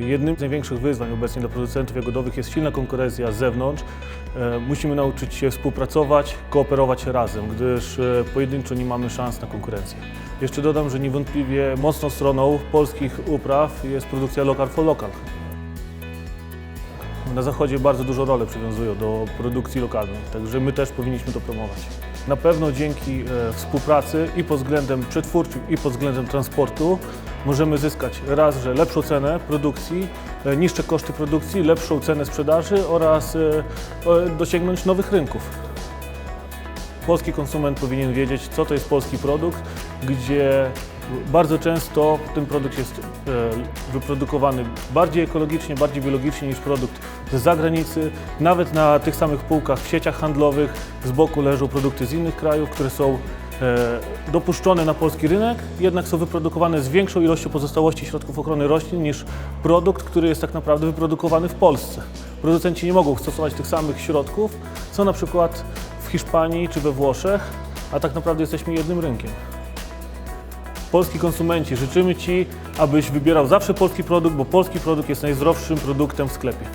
Jednym z największych wyzwań obecnie dla producentów jagodowych jest silna konkurencja z zewnątrz. E, Musimy nauczyć się współpracować, kooperować razem, gdyż e, pojedynczo nie mamy szans na konkurencję. Jeszcze dodam, że niewątpliwie mocną stroną polskich upraw jest produkcja local for local. Na zachodzie bardzo dużą rolę przywiązują do produkcji lokalnej, także my też powinniśmy to promować. Na pewno dzięki e, współpracy i pod względem przetwórczym, i pod względem transportu możemy zyskać raz, że lepszą cenę produkcji, e, niższe koszty produkcji, lepszą cenę sprzedaży oraz e, dosięgnąć nowych rynków. Polski konsument powinien wiedzieć, co to jest polski produkt, gdzie bardzo często ten produkt jest e, wyprodukowany bardziej ekologicznie, bardziej biologicznie niż produkt z zagranicy. Nawet na tych samych półkach w sieciach handlowych z boku leżą produkty z innych krajów, które są dopuszczone na polski rynek, jednak są wyprodukowane z większą ilością pozostałości środków ochrony roślin niż produkt, który jest tak naprawdę wyprodukowany w Polsce. Producenci nie mogą stosować tych samych środków, co na przykład w Hiszpanii czy we Włoszech, a tak naprawdę jesteśmy jednym rynkiem. Polski konsumenci, życzymy Ci, abyś wybierał zawsze polski produkt, bo polski produkt jest najzdrowszym produktem w sklepie.